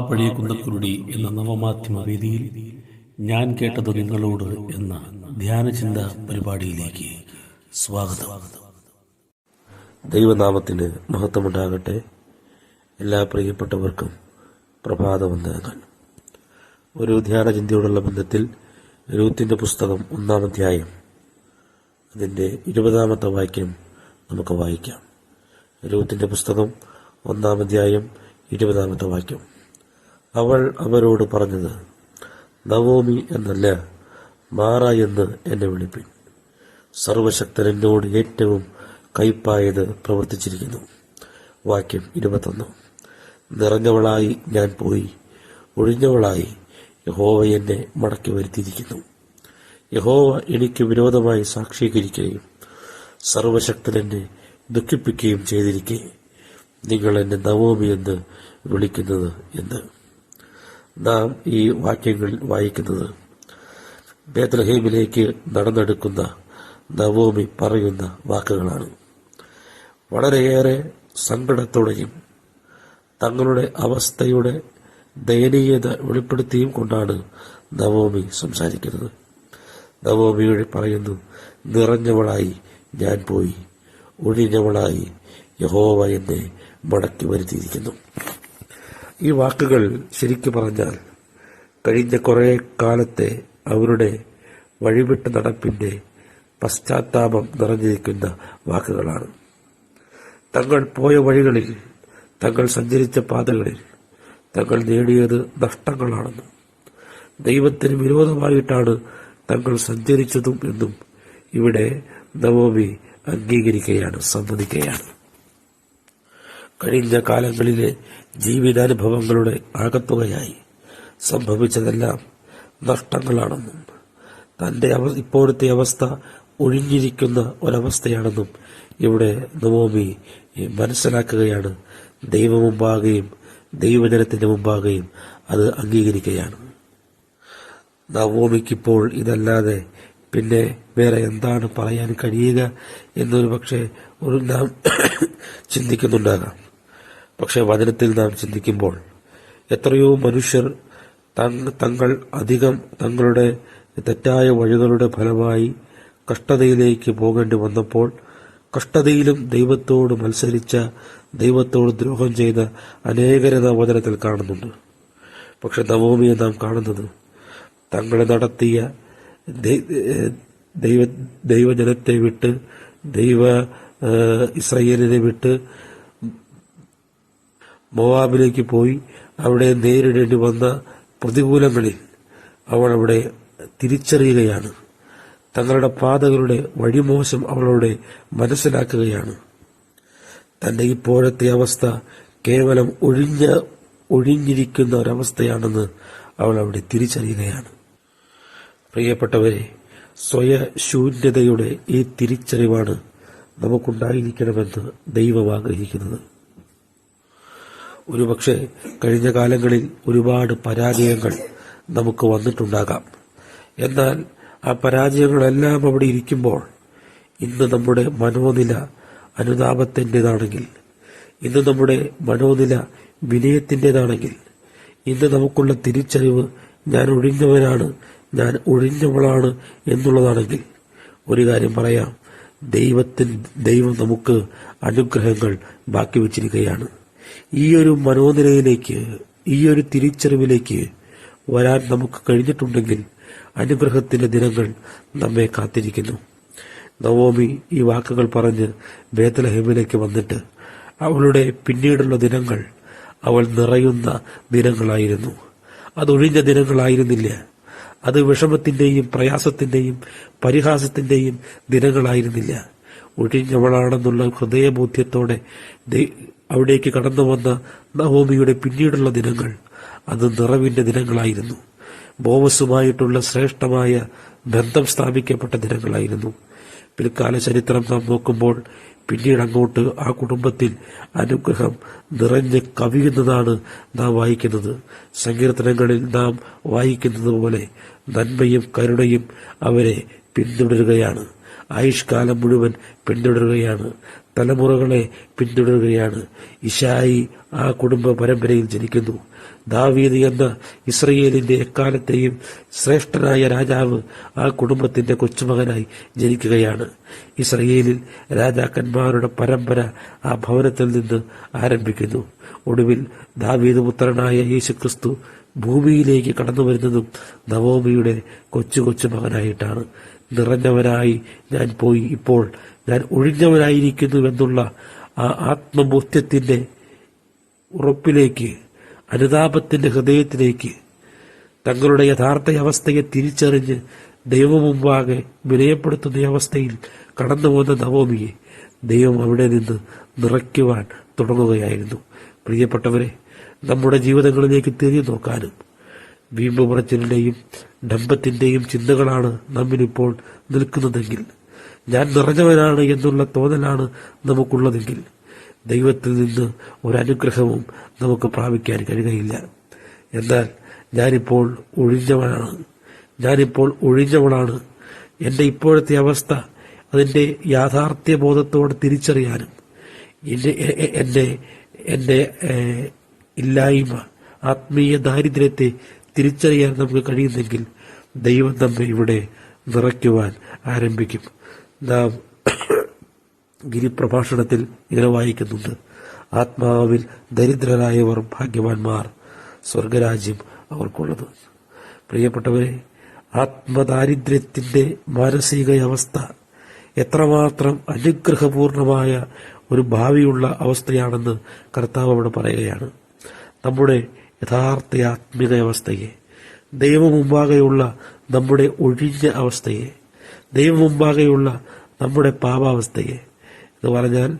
പഴയ കുന്നക്കുരുടി എന്ന നവമാധ്യമ വേദിയിൽ ഞാൻ കേട്ടത് നിങ്ങളോട് എന്ന ധ്യാനചിന്ത പരിപാടിയിലേക്ക് സ്വാഗതം. ദൈവനാമത്തിന് മഹത്വമുണ്ടാകട്ടെ. എല്ലാ പ്രിയപ്പെട്ടവർക്കും പ്രഭാതവന്ദനങ്ങൾ. ഒരു ധ്യാനചിന്തയോടുള്ള ബന്ധത്തിൽ രൂത്തിന്റെ പുസ്തകം ഒന്നാം അധ്യായം അതിന്റെ ഇരുപതാമത്തെ വാക്യം നമുക്ക് വായിക്കാം. രൂത്തിന്റെ പുസ്തകം ഒന്നാം അധ്യായം ഇരുപതാമത്തെ വാക്യം. അവൾ അവരോട് പറഞ്ഞത് നവോമി എന്നല്ല മാറ എന്ന് എന്നെ വിളിപ്പിൻ. സർവശക്തൻ എന്നോട് ഏറ്റവും കയ്പായത് പ്രവർത്തിച്ചിരിക്കുന്നു. വാക്യം ഇരുപത്തൊന്ന്. നിറഞ്ഞവളായി ഞാൻ പോയി ഒഴിഞ്ഞവളായി യഹോവ എന്നെ മടക്കി വരുത്തിയിരിക്കുന്നു. യഹോവ എനിക്ക് വിരോധമായി സാക്ഷീകരിക്കുകയും സർവശക്തൻ എന്നെ ദുഃഖിപ്പിക്കുകയും ചെയ്തിരിക്കെ. നിങ്ങൾ എന്നെ നവോമി എന്ന് വിളിക്കുന്നത് എന്ന് നാം ഈ വാക്യങ്ങൾ വായിക്കുന്നത്. ബേത്ലഹീമിലേക്ക് നടന്നെടുക്കുന്ന നവോമി പറയുന്ന വാക്കുകളാണ്. വളരെയേറെ സങ്കടത്തോടെയും തങ്ങളുടെ അവസ്ഥയുടെ ദയനീയത വെളിപ്പെടുത്തിയും കൊണ്ടാണ് നവോമി സംസാരിക്കുന്നത്. നവോമിയോട് പറയുന്നു നിറഞ്ഞവളായി ഞാൻ പോയി. ഒഴിഞ്ഞവളായി യഹോവ എന്നെ മടക്കി വരുത്തിയിരിക്കുന്നു. ഈ വാക്കുകൾ ശരിക്കു പറഞ്ഞാൽ കഴിഞ്ഞ കുറേ കാലത്തെ അവരുടെ വഴിവിട്ട നടപ്പിന്റെ പശ്ചാത്താപം നിറഞ്ഞിരിക്കുന്ന വാക്കുകളാണ്. തങ്ങൾ പോയ വഴികളിൽ തങ്ങൾ സഞ്ചരിച്ച പാതകളിൽ തങ്ങൾ നേടിയത് നഷ്ടങ്ങളാണെന്നും ദൈവത്തിന് വിരോധമായിട്ടാണ് തങ്ങൾ സഞ്ചരിച്ചതും എന്നും ഇവിടെ നവോമി അംഗീകരിക്കുകയാണ് സമ്മതിക്കുകയാണ്. കഴിഞ്ഞ കാലങ്ങളിലെ ജീവിതാനുഭവങ്ങളുടെ ആകത്തുകയായി. സംഭവിച്ചതെല്ലാം നഷ്ടങ്ങളാണെന്നും തന്റെ ഇപ്പോഴത്തെ അവസ്ഥ ഒഴിഞ്ഞിരിക്കുന്ന ഒരവസ്ഥയാണെന്നും ഇവിടെ നവോമി മനസ്സിലാക്കുകയാണ്. ദൈവമുമ്പാകെയും ദൈവജനത്തിന്റെ മുമ്പാകെയും അത് അംഗീകരിക്കുകയാണ്. നവോമിക്കിപ്പോൾ ഇതല്ലാതെ പിന്നെ വേറെ എന്താണ് പറയാൻ കഴിയുക എന്നൊരു പക്ഷേ ഒരു നാം ചിന്തിക്കുന്നുണ്ടാകാം. പക്ഷെ വചനത്തിൽ നാം ചിന്തിക്കുമ്പോൾ എത്രയോ മനുഷ്യർ തങ് തങ്ങൾ അധികം തങ്ങളുടെ തെറ്റായ വഴികളുടെ ഫലമായി കഷ്ടതയിലേക്ക് പോകേണ്ടി വന്നപ്പോൾ കഷ്ടതയിലും ദൈവത്തോട് മത്സരിച്ച ദൈവത്തോട് ദ്രോഹം ചെയ്ത അനേകരെ നാം വചനത്തിൽ കാണുന്നുണ്ട്. പക്ഷെ നവോമിയെ നാം കാണുന്നത് തങ്ങളെ നടത്തിയ ദൈവ ദൈവജനത്തെ വിട്ട് ദൈവ ഇസ്രയേലിനെ വിട്ട് മോവാബിലേക്ക് പോയി അവിടെ നേരിടേണ്ടി വന്ന പ്രതികൂലങ്ങളിൽ അവൾ അവിടെ തിരിച്ചറിയുകയാണ്. തങ്ങളുടെ പാതകളുടെ വഴിമോശം അവളോടെ മനസ്സിലാക്കുകയാണ്. തന്റെ ഇപ്പോഴത്തെ അവസ്ഥ കേവലം ഒഴിഞ്ഞ ഒഴിഞ്ഞിരിക്കുന്ന ഒരവസ്ഥയാണെന്ന് അവൾ അവിടെ തിരിച്ചറിയുകയാണ്. പ്രിയപ്പെട്ടവരെ സ്വയശൂന്യതയുടെ ഈ തിരിച്ചറിവാണ് നമുക്കുണ്ടായിരിക്കണമെന്ന് ദൈവം ആഗ്രഹിക്കുന്നത്. ഒരുപക്ഷെ കഴിഞ്ഞ കാലങ്ങളിൽ ഒരുപാട് പരാജയങ്ങൾ നമുക്ക് വന്നിട്ടുണ്ടാകാം. എന്നാൽ ആ പരാജയങ്ങളെല്ലാം അവിടെ ഇരിക്കുമ്പോൾ ഇന്ന് നമ്മുടെ മനോനില അനുതാപത്തിന്റെതാണെങ്കിൽ ഇന്ന് നമ്മുടെ മനോനില വിനയത്തിന്റെതാണെങ്കിൽ ഇന്ന് നമുക്കുള്ള തിരിച്ചറിവ് ഞാൻ ഒഴിഞ്ഞവനാണ് ഞാൻ ഒഴിഞ്ഞവളാണ് എന്നുള്ളതാണെങ്കിൽ ഒരു കാര്യം പറയാം. ദൈവത്തിൽ ദൈവം നമുക്ക് അനുഗ്രഹങ്ങൾ ബാക്കി വച്ചിരിക്കുകയാണ്. ഈ ഒരു മനോനിലയിലേക്ക് ഈ ഒരു തിരിച്ചറിവിലേക്ക് വരാൻ നമുക്ക് കഴിഞ്ഞിട്ടുണ്ടെങ്കിൽ അനുഗ്രഹത്തിന്റെ ദിനങ്ങൾ നമ്മെ കാത്തിരിക്കുന്നു. നവോമി ഈ വാക്കുകൾ പറഞ്ഞ് ബേത്തലഹേമിലേക്ക് വന്നിട്ട് അവളുടെ പിന്നീടുള്ള ദിനങ്ങൾ അവൾ നിറയുന്ന ദിനങ്ങളായിരുന്നു. അതൊഴിഞ്ഞ ദിനങ്ങളായിരുന്നില്ല. അത് വിഷമത്തിന്റെയും പ്രയാസത്തിന്റെയും പരിഹാസത്തിന്റെയും ദിനങ്ങളായിരുന്നില്ല. ഒഴിഞ്ഞവളാണെന്നുള്ള ഹൃദയബോധ്യത്തോടെ അവിടേക്ക് കടന്നു വന്ന നവോമിയുടെ പിന്നീടുള്ള ദിനങ്ങൾ അത് നിറവിന്റെ ദിനങ്ങളായിരുന്നു. ബോവസുമായിട്ടുള്ള ശ്രേഷ്ഠമായ ബന്ധം സ്ഥാപിക്കപ്പെട്ട ദിനങ്ങളായിരുന്നു. പിൽക്കാല ചരിത്രം നാം നോക്കുമ്പോൾ പിന്നീട് അങ്ങോട്ട് ആ കുടുംബത്തിൽ അനുഗ്രഹം നിറഞ്ഞ് കവിയുന്നതാണ് നാം വായിക്കുന്നത്. സങ്കീർത്തനങ്ങളിൽ നാം വായിക്കുന്നത് പോലെ നന്മയും കരുണയും അവരെ പിന്തുടരുകയാണ്. ആയുഷ്കാലം മുഴുവൻ പിന്തുടരുകയാണ്. തലമുറകളെ പിന്തുടരുകയാണ്. ഇഷായി ആ കുടുംബ പരമ്പരയിൽ ജനിക്കുന്നു. ദാവീദ് എന്ന ഇസ്രയേലിന്റെ എക്കാലത്തെയും ശ്രേഷ്ഠനായ രാജാവ് ആ കുടുംബത്തിന്റെ കൊച്ചുമകനായി ജനിക്കുകയാണ്. ഇസ്രയേലിൽ രാജാക്കന്മാരുടെ പരമ്പര ആ ഭവനത്തിൽ നിന്ന് ആരംഭിക്കുന്നു. ഒടുവിൽ ദാവീദ് പുത്രനായ യേശുക്രിസ്തു ഭൂമിയിലേക്ക് കടന്നു വരുന്നതും നവോമിയുടെ കൊച്ചു കൊച്ചു മകനായിട്ടാണ് നിറഞ്ഞവനായി ഞാൻ പോയി. ഇപ്പോൾ ഞാൻ ഒഴിഞ്ഞവനായിരിക്കുന്നുവെന്നുള്ള ആ ആത്മബോധ്യത്തിന്റെ ഉറപ്പിലേക്ക് അനുതാപത്തിന്റെ ഹൃദയത്തിലേക്ക് തങ്ങളുടെ യഥാർത്ഥ അവസ്ഥയെ തിരിച്ചറിഞ്ഞ് ദൈവമുമ്പാകെ വിനയപ്പെടുത്തുന്ന അവസ്ഥയിൽ കടന്നു പോകുന്ന നവോമിയെ ദൈവം അവിടെ നിന്ന് നിറയ്ക്കുവാൻ തുടങ്ങുകയായിരുന്നു. പ്രിയപ്പെട്ടവരെ നമ്മുടെ ജീവിതങ്ങളിലേക്ക് തിരിഞ്ഞു നോക്കാനും വീമ്പ് പറച്ചിലിന്റെയും ഡംബത്തിന്റെയും ചിന്തകളാണ് നമ്മിനിപ്പോൾ നിൽക്കുന്നതെങ്കിൽ. ഞാൻ നിറഞ്ഞവനാണ് എന്നുള്ള തോന്നലാണ് നമുക്കുള്ളതെങ്കിൽ. ദൈവത്തിൽ നിന്ന് ഒരനുഗ്രഹവും നമുക്ക് പ്രാപിക്കാൻ കഴിയുകയില്ല. എന്നാൽ ഞാനിപ്പോൾ ഒഴിഞ്ഞവനാണ്. ഞാനിപ്പോൾ ഒഴിഞ്ഞവളാണ്. എന്റെ ഇപ്പോഴത്തെ അവസ്ഥ അതിന്റെ യാഥാർത്ഥ്യ ബോധത്തോടെ തിരിച്ചറിയാനും എന്റെ എന്റെ എന്റെ ഇല്ലായ്മ ആത്മീയ ദാരിദ്ര്യത്തെ തിരിച്ചറിയാൻ നമുക്ക് കഴിയുന്നെങ്കിൽ ദൈവം നമ്മെ ഇവിടെ നിറയ്ക്കുവാൻ ആരംഭിക്കും. നാം ഗിരിപ്രഭാഷണത്തിൽ ഇങ്ങനെ വായിക്കുന്നുണ്ട്. ആത്മാവിൽ ദരിദ്രരായവർ ഭാഗ്യവാന്മാർ സ്വർഗരാജ്യം അവർക്കുള്ളത്. പ്രിയപ്പെട്ടവരെ ആത്മദാരിദ്ര്യത്തിന്റെ മാനസിക അവസ്ഥ എത്രമാത്രം അനുഗ്രഹപൂർണമായ ഒരു ഭാവിയുള്ള അവസ്ഥയാണെന്ന് കർത്താവ് അവിടെ പറയുകയാണ്. നമ്മുടെ യഥാർത്ഥ ആത്മീയ അവസ്ഥയെ ദൈവമുമ്പാകെയുള്ള നമ്മുടെ ഒഴിഞ്ഞ അവസ്ഥയെ ദൈവമുമ്പാകെയുള്ള നമ്മുടെ പാപാവസ്ഥയെ എന്ന് പറഞ്ഞാൽ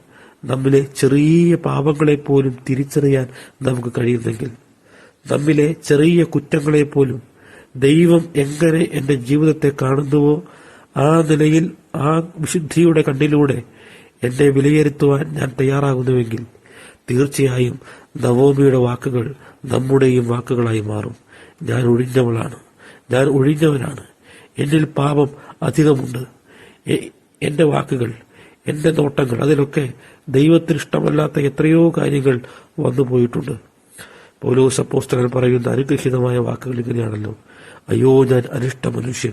നമ്മിലെ ചെറിയ പാപങ്ങളെ പോലും തിരിച്ചറിയാൻ നമുക്ക് കഴിയുന്നെങ്കിൽ നമ്മിലെ ചെറിയ കുറ്റങ്ങളെ പോലും ദൈവം എങ്ങനെ എന്റെ ജീവിതത്തെ കാണുന്നുവോ ആ നിലയിൽ ആ വിശുദ്ധിയുടെ കണ്ണിലൂടെ എന്നെ വിലയിരുത്തുവാൻ ഞാൻ തയ്യാറാകുന്നുവെങ്കിൽ തീർച്ചയായും നവോമിയുടെ വാക്കുകൾ നമ്മുടെയും വാക്കുകളായി മാറും. ഞാൻ ഒഴിഞ്ഞവളാണ്. ഞാൻ ഒഴിഞ്ഞവനാണ്. എന്നിൽ പാപം അധികമുണ്ട്. എന്റെ വാക്കുകൾ എന്റെ നോട്ടങ്ങൾ അതിലൊക്കെ ദൈവത്തിന് ഇഷ്ടമല്ലാത്ത എത്രയോ കാര്യങ്ങൾ വന്നു പോയിട്ടുണ്ട്. പൗലോസ് അപ്പോസ്തലൻ പറയുന്ന അനുഗ്രഹീതമായ വാക്കുകൾ ഇങ്ങനെയാണല്ലോ. അയ്യോ ഞാൻ അനിഷ്ട മനുഷ്യൻ.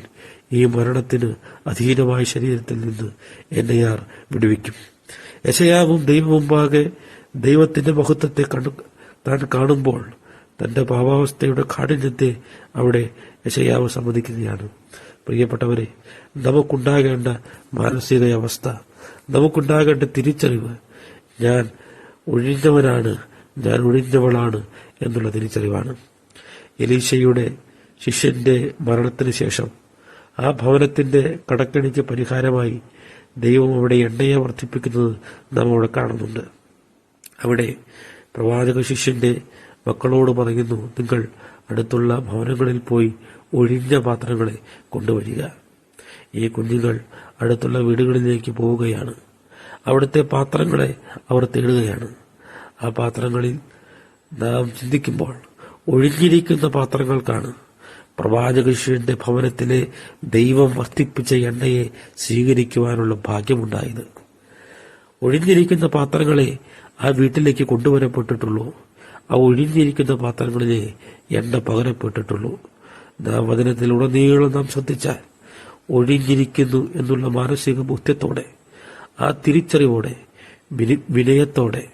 ഈ മരണത്തിന് അധീനമായ ശരീരത്തിൽ നിന്ന് എന്നെയാർ വിടുവിക്കും. യശയാവും ദൈവമുമ്പാകെ ദൈവത്തിന്റെ മഹത്വത്തെ കണ്ടു താൻ കാണുമ്പോൾ തന്റെ പാവാവസ്ഥയുടെ കാഠിന്യത്തെ അവിടെ യശയാവ് സമ്മതിക്കുകയാണ്. പ്രിയപ്പെട്ടവരെ നമുക്കുണ്ടാകേണ്ട മാനസിക അവസ്ഥ നമുക്കുണ്ടാകേണ്ട തിരിച്ചറിവ് ഞാൻ ഒഴിഞ്ഞവനാണ് ഞാൻ ഒഴിഞ്ഞവളാണ് എന്നുള്ള തിരിച്ചറിവാണ്. എലീശയുടെ ശിഷ്യന്റെ മരണത്തിന് ശേഷം ആ ഭവനത്തിന്റെ കടക്കണിക്ക് പരിഹാരമായി ദൈവം അവിടെ എണ്ണയെ വർദ്ധിപ്പിക്കുന്നത് നാം അവിടെ കാണുന്നുണ്ട്. അവിടെ പ്രവാചക ശിഷ്യന്റെ മക്കളോട് പറയുന്നു നിങ്ങൾ അടുത്തുള്ള ഭവനങ്ങളിൽ പോയി ഒഴിഞ്ഞ പാത്രങ്ങളെ കൊണ്ടുവരിക. ഈ കുഞ്ഞുങ്ങൾ അടുത്തുള്ള വീടുകളിലേക്ക് പോവുകയാണ്. അവിടുത്തെ പാത്രങ്ങളെ അവർ തേടുകയാണ്. ആ പാത്രങ്ങളിൽ നാം ചിന്തിക്കുമ്പോൾ ഒഴിഞ്ഞിരിക്കുന്ന പാത്രങ്ങൾക്കാണ് പ്രവാചക ഭവനത്തിലെ ദൈവം വർദ്ധിപ്പിച്ച എണ്ണയെ സ്വീകരിക്കുവാനുള്ള ഭാഗ്യമുണ്ടായത്. ഒഴിഞ്ഞിരിക്കുന്ന പാത്രങ്ങളെ ആ വീട്ടിലേക്ക് കൊണ്ടുവരപ്പെട്ടിട്ടുള്ളൂ. ആ ഒഴിഞ്ഞിരിക്കുന്ന പാത്രങ്ങളിലെ എണ്ണ പകരപ്പെട്ടിട്ടുള്ളൂ. നാം വചനത്തിലുടനീളം നാം ശ്രദ്ധിച്ചാൽ ഒഴിഞ്ഞിരിക്കുന്നു എന്നുള്ള മാനസിക ബോധ്യത്തോടെ ആ തിരിച്ചറിവോടെ വിനി- വിനയത്തോടെ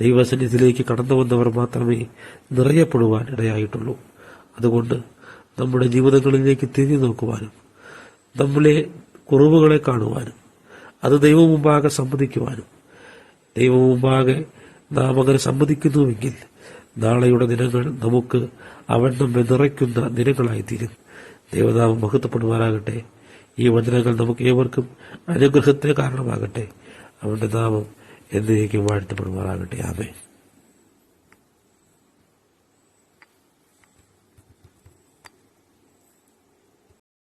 ദൈവസന്നിധിയിലേക്ക് കടന്നു വന്നവർ മാത്രമേ നിറയപ്പെടുവാൻ ഇടയായിട്ടുള്ളൂ. അതുകൊണ്ട് നമ്മുടെ ജീവിതങ്ങളിലേക്ക് തിരിഞ്ഞു നോക്കുവാനും നമ്മളെ കുറവുകളെ കാണുവാനും അത് ദൈവം മുമ്പാകെ സമ്മതിക്കുവാനും ദൈവം മുമ്പാകെ നാം അങ്ങനെ സമ്മതിക്കുന്നുവെങ്കിൽ നാളെയുടെ ദിനങ്ങൾ നമുക്ക് അവൻ നമ്മെ നിറയ്ക്കുന്ന ദിനങ്ങളായി തീരും ദൈവനാമം മഹത്വപ്പെടുവാനാകട്ടെ ഈ വചനങ്ങൾ നമുക്ക് ഏവർക്കും അനുഗ്രഹത്തിന് കാരണമാകട്ടെ. അവന്റെ നാമം എന്നേക്കും വാഴ്ത്തപ്പെടുവാനാകട്ടെ ആമേ